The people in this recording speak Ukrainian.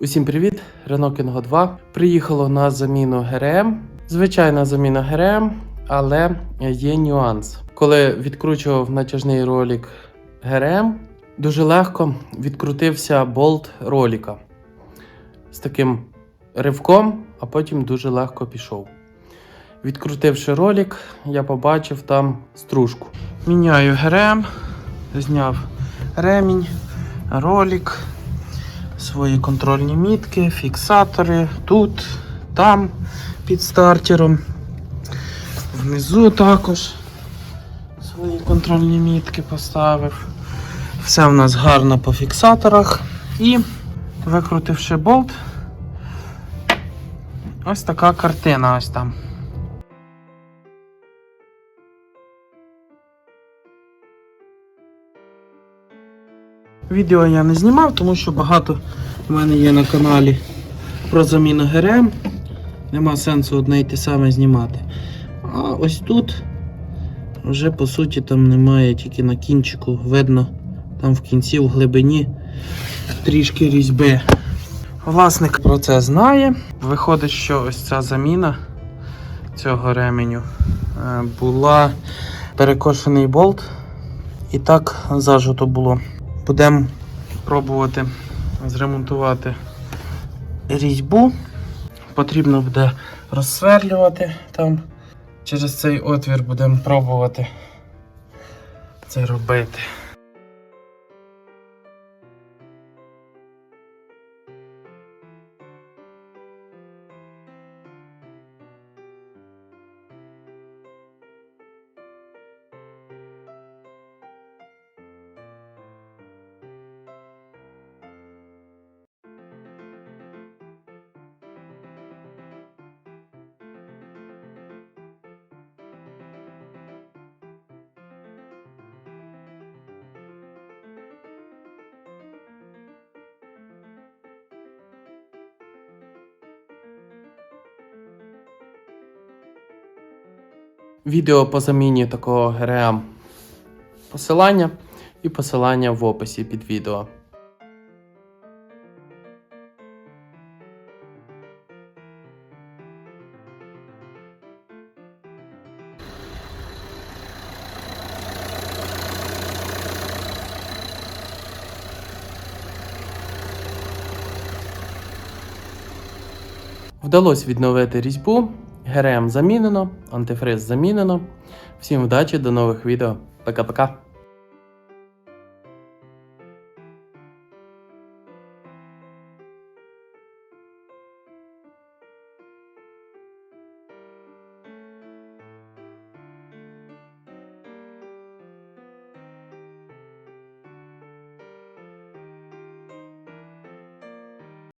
Усім привіт! Renault Kingo 2. Приїхало на заміну ГРМ. Звичайна заміна ГРМ, але є нюанс. Коли відкручував натяжний ролик ГРМ, дуже легко відкрутився болт ролика з таким ривком, а потім дуже легко пішов. Відкрутивши ролик, я побачив там стружку. Міняю ГРМ, зняв ремінь, ролик, свої контрольні мітки, фіксатори тут, там під стартером. Внизу також свої контрольні мітки поставив. Все в нас гарно по фіксаторах. І викрутивши болт, ось така картина ось там. Відео я не знімав, тому що багато в мене є на каналі про заміну ГРМ. Нема сенсу одне й те саме знімати. А ось тут вже по суті там немає, тільки на кінчику видно, там в кінці в глибині трішки різьби. Власник про це знає. Виходить, що ось ця заміна цього ременю е, була перекошений болт. І так зажито було. Будемо пробувати зремонтувати різьбу. Потрібно буде розсверлювати там. Через цей отвір будемо пробувати це робити. Відео по заміні такого ГРМ посилання і посилання в описі під відео. Вдалося відновити різьбу, ГРМ замінено, антифриз замінено. Всім вдачі, до нових відео. Пока-пока.